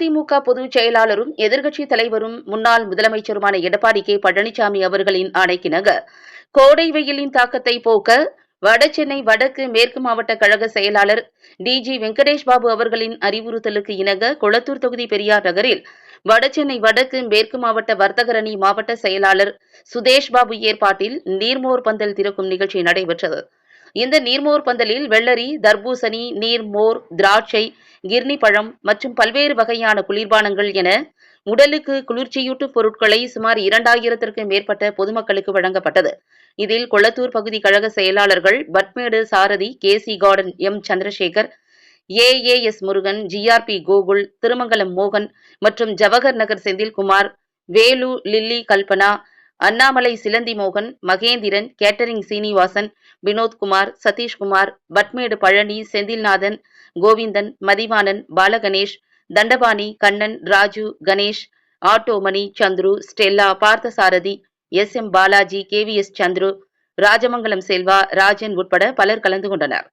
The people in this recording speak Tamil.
அதிமுக பொதுச் செயலாளரும் எதிர்க்கட்சித் தலைவரும் முன்னாள் முதலமைச்சருமான எடப்பாடி கே. பழனிசாமி அவர்களின் ஆணைக்கிணங்க கோடை வெயிலின் தாக்கத்தை போக்க வடசென்னை வடக்கு மேற்கு மாவட்ட கழக செயலாளர் டிஜி வெங்கடேஷ் பாபு அவர்களின் அறிவுறுத்தலுக்கு இணங்க கொளத்தூர் தொகுதி பெரியார் நகரில் வடசென்னை வடக்கு மேற்கு மாவட்ட வர்த்தகரணி மாவட்ட செயலாளர் சுதேஷ் பாபு ஏற்பாட்டில் நீர்மோர் பந்தல் திறக்கும் நிகழ்ச்சி நடைபெற்றது. இந்த நீர்மோர் பந்தலில் வெள்ளரி தர்பூசணி நீர்மோர் திராட்சை கிர்னி பழம் மற்றும் பல்வேறு வகையான குளிர்பானங்கள் என உடலுக்கு குளிர்ச்சியூட்டும் பொருட்களை சுமார் இரண்டாயிரத்திற்கும் மேற்பட்ட பொதுமக்களுக்கு வழங்கப்பட்டது. இதில் கொளத்தூர் பகுதி கழக செயலாளர்கள் Padmedu Sarathy K C garden M Chandrasekar A A S Murugan GRP Gokul Thirumangalam மோகன் மற்றும் ஜவஹர் நகர் செந்தில்குமார் வேலு லில்லி கல்பனா அண்ணாமலை சிலந்தி மோகன் Mahendran catering Srinivasan Vinothkumar Sathishkumar Padmedu Palani Senthilnathan Govindan Mathivanan Balaganesh Thandapani Kannan Raju Ganesh Automani Chandru Stella Parthasarathy S. M. Balaji KVS Chandru Rajamangalam Selva Rajan உட்பட பலர் கலந்து கொண்டனர்.